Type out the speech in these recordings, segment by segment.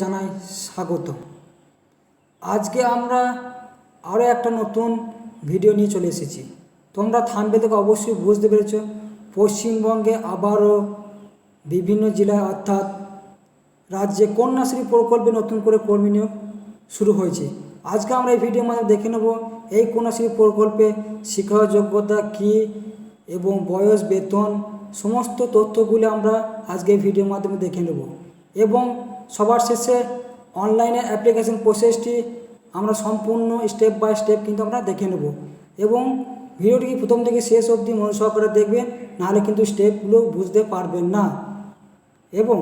জানাই স্বাগত। আজকে আমরা আরও একটা নতুন ভিডিও নিয়ে চলে এসেছি। তোমরা থামবে থেকে অবশ্যই বুঝতে পেরেছ, পশ্চিমবঙ্গে আবারও বিভিন্ন জেলায় অর্থাৎ রাজ্যে কন্যাশ্রী প্রকল্পে নতুন করে কর্মী নিয়োগ শুরু হয়েছে। আজকে আমরা এই ভিডিওর মাধ্যমে দেখে নেব, এই কন্যাশ্রী প্রকল্পে শিক্ষা যোগ্যতা কী এবং বয়স, বেতন সমস্ত তথ্যগুলি আমরা আজকে ভিডিওর মাধ্যমে দেখে নেব। এবং সবার শেষে অনলাইনে অ্যাপ্লিকেশন প্রসেসটি আমরা সম্পূর্ণ স্টেপ বাই স্টেপ কিন্তু আমরা দেখে নেব। এবং ভিডিওটি প্রথম থেকে শেষ অবধি মন সহকারে দেখবেন, নাহলে কিন্তু স্টেপগুলো বুঝতে পারবেন না। এবং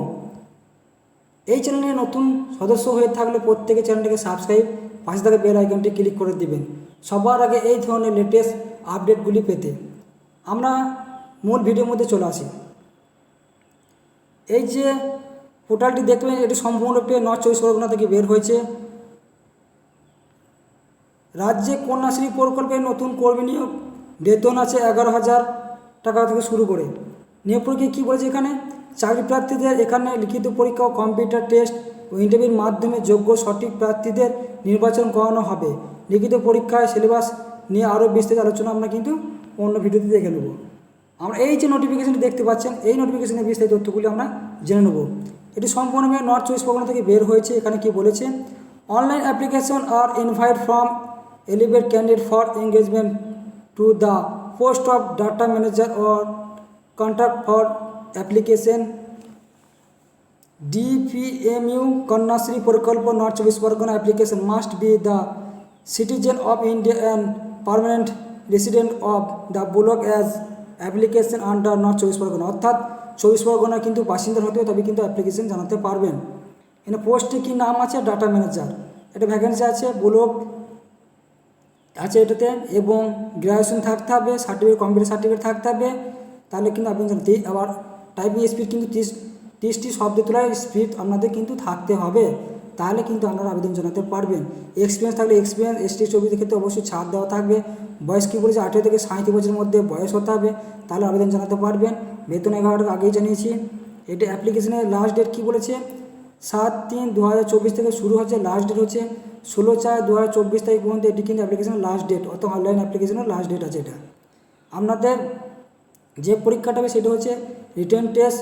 এই চ্যানেলে নতুন সদস্য হয়ে থাকলে প্রত্যেকে চ্যানেলটিকে সাবস্ক্রাইব, পাশে থাকা বেল আইকনটি ক্লিক করে দিবেন। সবার আগে এই ধরনের লেটেস্ট আপডেটগুলি পেতে। আমরা মূল ভিডিওর মধ্যে চলে আসি। এই যে পোর্টালটি দেখলেন, এটি সম্পূর্ণরূপে নর্থ চব্বিশ পরগনা থেকে বের হয়েছে। রাজ্যে কন্যাশ্রী প্রকল্পে নতুন কর্মী নিয়োগ, বেতন আছে এগারো হাজার টাকা থেকে শুরু করে। নিয়োগ কী বলেছে এখানে? চাকরি প্রার্থীদের এখানে লিখিত পরীক্ষা ও কম্পিউটার টেস্ট ও ইন্টারভিউর মাধ্যমে যোগ্য সঠিক প্রার্থীদের নির্বাচন করানো হবে। লিখিত পরীক্ষায় সিলেবাস নিয়ে আরও বিস্তারিত আলোচনা আমরা কিন্তু অন্য ভিডিওতে দেখে নেব। আমরা এই যে নোটিফিকেশনটি দেখতে পাচ্ছেন, এই নোটিফিকেশনের বিস্তারিত তথ্যগুলি আমরা জেনে নেব। এটি সম্পূর্ণভাবে নর্থ চব্বিশ পরগনা থেকে বের হয়েছে, এখানে কি বলেছে? Online application R invite from elevate candidate for engagement to the post of data manager or contact for application DPMU Kanyashree প্রকল্প নর্থ চব্বিশ Pargana application must be the citizen of India and permanent resident of the block as application under north চব্বিশ পরগনা। অর্থাৎ চব্বিশ পরগনা কিন্তু বাসিন্দার হতে তবে কিন্তু অ্যাপ্লিকেশন জানাতে পারবেন। এখানে পোস্টে কী নাম আছে? ডাটা ম্যানেজার এটা ভ্যাকেন্সি আছে ব্লক আছে এটাতে এবং গ্র্যাজুয়েশন থাকতে হবে সার্টিফিকেট কম্পিউটার সার্টিফিকেট থাকতে হবে। তাহলে কিন্তু আপনি আবার টাইপিং স্পিড কিন্তু তিরিশ, তিরিশটি শব্দ তোলার স্পিড আপনাদের কিন্তু থাকতে হবে। তাহলে কিন্তু আপনারা আবেদন জানাতে পারবেন। এক্সপিরিয়েন্স থাকলে এক্সপিরিয়েন্স এসটি ছবির ক্ষেত্রে অবশ্যই ছাড় দেওয়া থাকবে। বয়স কী বলেছে? আঠেরো থেকে সাঁত্রিশ বছরের মধ্যে বয়স হতে হবে, তাহলে আবেদন জানাতে পারবেন। বেতন এগারো টাকা আগেই জানিয়েছি। এটা অ্যাপ্লিকেশনের লাস্ট ডেট কী বলেছে? সাত তিন দু থেকে শুরু হচ্ছে লাস্ট ডেট হচ্ছে ষোলো চার দু হাজার চব্বিশ তারিখ পর্যন্ত এটি কিন্তু অ্যাপ্লিকেশনের লাস্ট ডেট অত অনলাইন অ্যাপ্লিকেশনের লাস্ট ডেট আছে এটা। আপনাদের যে পরীক্ষাটা হবে সেটা হচ্ছে written test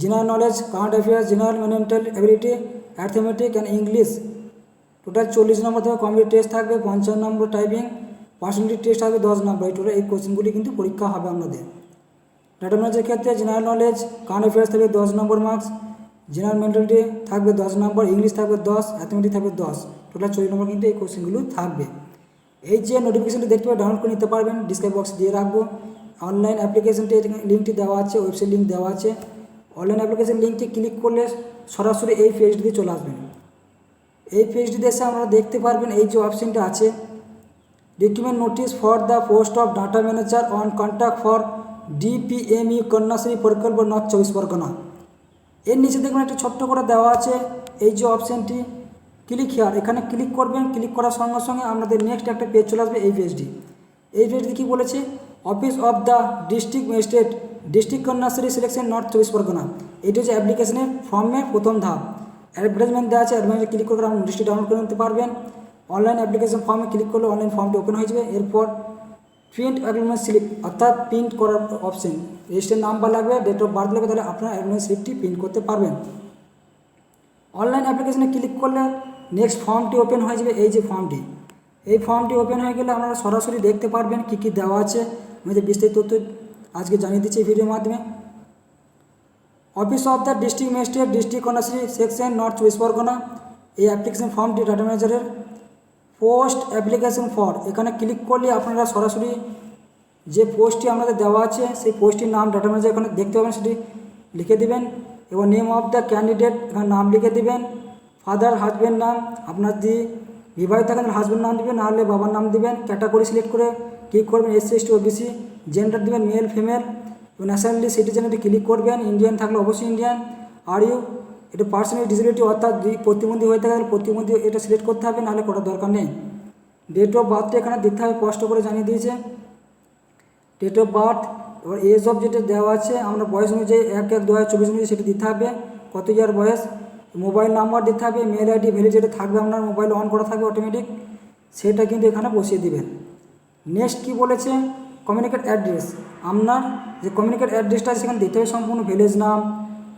general knowledge current affairs general mental ability arithmetic and English total চল্লিশ নম্বর থেকে কমপ্লিট টেস্ট থাকবে, পঞ্চান্ন নম্বর টাইপিং পার্সেন্টেজ টেস্ট থাকবে দশ নম্বর। এই টোটাল এই কোশ্চেনগুলি কিন্তু পরীক্ষা হবে আপনাদের ডাটা ম্যানেজের ক্ষেত্রে জেনারেল নলেজ কারেন্ট অ্যাফেয়ার্স থাকবে দশ নম্বর মার্কস জেনারেল মেন্টালিটি থাকবে দশ নম্বর ইংলিশ থাকবে দশ অ্যাথমেটিক থাকবে দশ। টোটাল চল্লিশ নম্বর কিন্তু এই কোশ্চেনগুলো থাকবে। এই যে নোটিফিকেশনটি দেখতে পাবে ডাউনলোড করে নিতে পারবেন ডিসক্রাইব বক্স দিয়ে রাখব। অনলাইন অ্যাপ্লিকেশনটি লিঙ্কটি দেওয়া আছে ওয়েবসাইট লিঙ্ক দেওয়া আছে। অনলাইন অ্যাপ্লিকেশন লিঙ্কটি ক্লিক করলে সরাসরি এই পেজটিতে চলে আসবেন। এই পেজটিতে এসে আপনারা দেখতে পারবেন এই যে অপশানটা আছে। Recruitment notice for the post of data manager on contact for DPME Kanyashree প্রকল্প নর্থ চব্বিশ পরগনা। এর নিচে দেখবেন একটা ছোট্ট করে দেওয়া আছে এই যে অপশানটি ক্লিক হেয়ার এখানে ক্লিক করবেন ক্লিক করার সঙ্গে সঙ্গে আপনাদের নেক্সট একটা পেজ চলে আসবে এই পেজটি এই পেজটি কী বলেছে? Office of the district magistrate district Kanyashree selection north চব্বিশ পরগনা। এটি হচ্ছে অ্যাপ্লিকেশনের ফর্মে প্রথম ধাপ। অ্যাডভার্টাইজমেন্ট দেওয়া আছে অ্যাডভার্টাইজ ক্লিক করে আপনি নোটিশটি ডাউনলোড করে নিতে পারবেন। অনলাইন অ্যাপ্লিকেশন ফর্মে ক্লিক করলে অনলাইন ফর্মটি ওপেন হয়ে যাবে। এরপর প্রিন্ট অ্যাগ্রিমেন্ট স্লিপ অর্থাৎ প্রিন্ট করার অপশন রেজিস্টার নাম্বার লাগবে ডেট অফ বার্থ লাগবে, তাহলে আপনার অ্যাগ্রিমেন্ট স্লিপটি প্রিন্ট করতে পারবেন। অনলাইন অ্যাপ্লিকেশনে ক্লিক করলে নেক্সট ফর্মটি ওপেন হয়ে যাবে, এই যে ফর্মটি এই ফর্মটি ওপেন হয়ে গেলে আপনারা সরাসরি দেখতে পারবেন কী কী দেওয়া আছে। আমি যে বিস্তারিত তথ্য আজকে জানিয়ে দিচ্ছি ভিডিওর মাধ্যমে। Office of the district magistrate district Kanyashree section north চব্বিশ পরগনা এই অ্যাপ্লিকেশন ফর্মটি ডাটা ম্যানেজারের পোস্ট অ্যাপ্লিকেশন ফর এখানে ক্লিক করলে আপনারা সরাসরি যে পোস্টটি আপনাদের দেওয়া আছে, সেই পোস্টটির নাম ডাটা ম্যানেজার এখানে দেখতে পাবেন, সেটি লিখে দেবেন এবং নেম অফ দ্য ক্যান্ডিডেট এখানে নাম লিখে দেবেন ফাদার হাজব্যান্ড নাম, আপনার যদি বিবাহিত থাকেন হাজব্যান্ড নাম দেবেন নাহলে বাবার নাম দেবেন ক্যাটাগরি সিলেক্ট করে ক্লিক করবেন এসসি এসটি ওবিসি জেন্ডার দেবেন male female nationality citizenity click করবেন ইন্ডিয়ান থাকলে অবশ্যই ইন্ডিয়ান আর ইউ এটা পার্সোনাল ডিসেবিলিটি অর্থাৎ যদি প্রতিবন্ধী হয়ে থাকে, তাহলে প্রতিবন্ধী এটা সিলেক্ট করতে হবে, নাহলে করার দরকার নেই। ডেট অফ বার্থটা এখানে দিতে হবে, স্পষ্ট করে জানিয়ে দিয়েছে। ডেট অফ বার্থ এবার এজ অফ যেটা দেওয়া আছে, আমরা বয়স অনুযায়ী এক এক দু হাজার চব্বিশ অনুযায়ী সেটা দিতে হবে। কত ইয়ার বয়স? মোবাইল নাম্বার দিতে হবে মেল আইডি ভ্যালি যেটা থাকবে, আপনার মোবাইল অন করা থাকবে অটোমেটিক সেটা কিন্তু এখানে বসিয়ে দিবেন। নেক্সট কি বলেছে? কমিউনিকেট অ্যাড্রেস আপনার যে কমিউনিকেট অ্যাড্রেসটা আছে, সেখানে দিতে হবে সম্পূর্ণ ভিলেজ নাম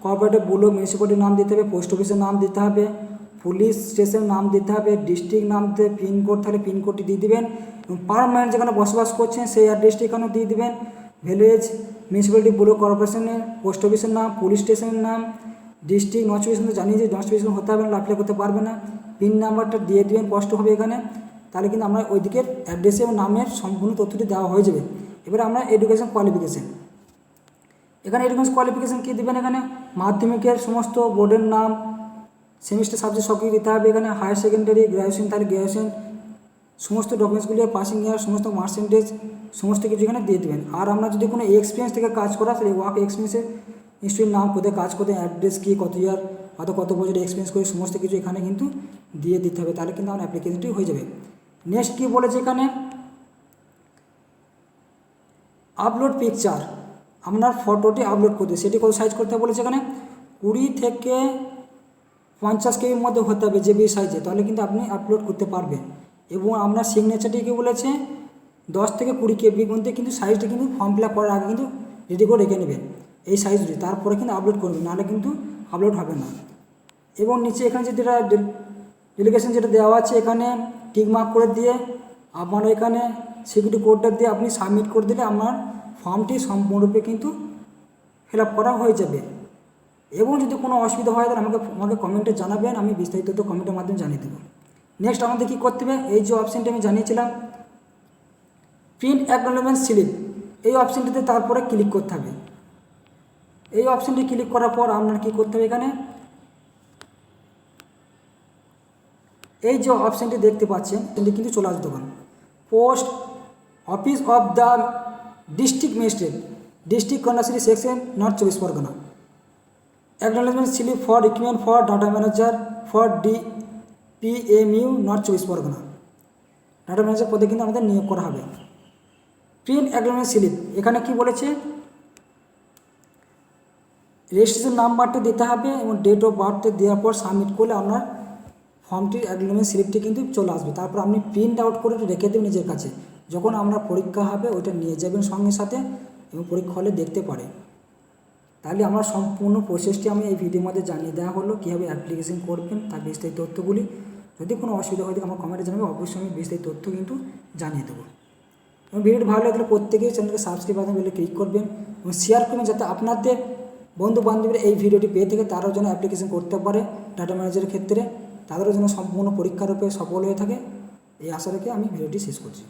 কর্পোরেটিভ ব্লক মিউনিসিপ্যালিটির নাম দিতে হবে পোস্ট অফিসের নাম দিতে হবে পুলিশ স্টেশনের নাম দিতে হবে ডিস্ট্রিক্ট নাম দিতে পিনকোড থাকলে পিনকোডটি দিয়ে দিবেন এবং পারমানেন্ট যেখানে বসবাস করছেন, সেই অ্যাড্রেসটি এখানেও দিয়ে দিবেন। ভিলেজ মিউনিসিপ্যালিটি ব্লক কর্পোরেশনের পোস্ট অফিসের নাম পুলিশ স্টেশনের নাম ডিস্ট্রিক্ট নোটিফিকেশন তো জানিয়ে যে নোটিফিকেশন হতে হবে না অ্যাপ্লাই করতে পারবে না। পিন নাম্বারটা দিয়ে দেবেন স্পষ্ট হবে এখানে। তাহলে কিন্তু আমরা ওই দিকের অ্যাড্রেসে এবং নামের সম্পূর্ণ তথ্যটি দেওয়া হয়ে যাবে। এবারে আমরা এডুকেশন কোয়ালিফিকেশন এখানে এডুকেশন কোয়ালিফিকেশান কী দেবেন এখানে? মাধ্যমিকের সমস্ত বোর্ডের নাম সেমিস্টার সাবজেক্ট সব দিতে হবে এখানে। হায়ার সেকেন্ডারি গ্র্যাজুয়েশন তাহলে গ্র্যাজুয়েশন সমস্ত ডকুমেন্টসগুলি পাসিং ইয়ার সমস্ত পার্সেন্টেজ সমস্ত কিছু এখানে দিয়ে দেবেন। আর আমরা যদি কোনো এক্সপিরিয়েন্স থেকে কাজ করা সেই ওয়ার্ক এক্সপিরিয়েন্সের নিশ্চয়ই নাম, কোথায় কাজ করতে অ্যাড্রেস কী, কত ইয়ার কত কত বছর এক্সপিরিয়েন্স করে সমস্ত কিছু এখানে কিন্তু দিয়ে দিতে হবে। তাহলে কিন্তু আমার অ্যাপ্লিকেশনটি হয়ে যাবে। নেক্সট কী বলেছে এখানে? আপলোড পিকচার আপনার ফটোটি আপলোড করতে। সেটি কত সাইজ করতে বলেছে এখানে? কুড়ি থেকে পঞ্চাশ কেবির মধ্যে হতে হবে যে বি সাইজে তাহলে কিন্তু আপনি আপলোড করতে পারবেন। এবং আপনার সিগনেচারটি কী বলেছে? দশ থেকে কুড়ি কেবি মধ্যে কিন্তু সাইজটা কিন্তু ফর্ম ফিল করার আগে কিন্তু রেডি করে রেখে নেবেন। এই সাইজটি তারপরে কিন্তু আপলোড করবেন। নাহলে কিন্তু আপলোড হবে না। এবং নিচে এখানে যেটা ডেলিগেশন যেটা দেওয়া আছে এখানে টিক মার্ক করে দিয়ে আপনার এখানে সিকিউরিটি কোডটা দিয়ে আপনি সাবমিট করে দিলে আমার ফর্মটি সম্পূর্ণরূপে কিন্তু ফিল করা হয়ে যাবে। এবং যদি কোনো অসুবিধা হয় তাহলে আমাকে আমাকে কমেন্টে জানাবেন, আমি বিস্তারিত তো কমেন্টের মাধ্যমে জানিয়ে দেবো। নেক্সট আমাদের কী করতে হবে? এই যে অপশানটি আমি জানিয়েছিলাম প্রিন্ট অ্যাকনোলেজমেন্ট স্লিপ এই অপশানটিতে তারপরে ক্লিক করতে হবে। এই অপশানটি ক্লিক করার পর আপনার কী করতে হবে এখানে? এই যে অপশানটি দেখতে পাচ্ছেন সেটি কিন্তু চলে আসতে পারেন post office of the district magistrate district Kanyashree section north চব্বিশ Pargana acknowledgement slip for recruitment for data manager for D P M U north চব্বিশ পরগনা ডাটা ম্যানেজার পদে কিন্তু আমাদের নিয়োগ করা হবে। প্রিন্ট অ্যাকনোলেজমেন্ট স্লিপ এখানে কি বলেছে? রেজিস্ট্রেশন নাম্বারটা দিতে হবে এবং ডেট অফ বার্থটা দেওয়ার পর সাবমিট করলে আপনার ফর্মটির অ্যাগ্রিমেন্ট স্লিপটি কিন্তু চলে আসবে। তারপর আপনি প্রিন্ট আউট করে রেখে দেবেন নিজের কাছে। যখন আমরা পরীক্ষা হবে, ওইটা নিয়ে যাবেন সঙ্গে সাথে এবং পরীক্ষা হলে দেখতে পারে তাহলে আমার সম্পূর্ণ প্রসেসটি আমি এই ভিডিওর মধ্যে জানিয়ে দেওয়া হলো, কীভাবে অ্যাপ্লিকেশন করবেন, তার বিস্তারিত তথ্যগুলি। যদি কোনো অসুবিধা হয় আমার কমেন্টে জানাবে, অবশ্যই আমি বিস্তারিত তথ্য কিন্তু জানিয়ে দেবো। এবং ভিডিওটি ভালো লাগলে প্রত্যেকেই চ্যানেলকে সাবস্ক্রাইব বাটন বেলে ক্লিক করবেন এবং শেয়ার করবেন যাতে আপনাদের বন্ধু বান্ধবীরা এই ভিডিওটি পেয়ে থেকে, তারাও যেন অ্যাপ্লিকেশন করতে পারে। ডাটা ম্যানেজারের ক্ষেত্রে তাদেরও যেন সম্পূর্ণ পরীক্ষারূপে সফল হয়ে থাকে এই আশা রেখে আমি ভিডিওটি শেষ করছি।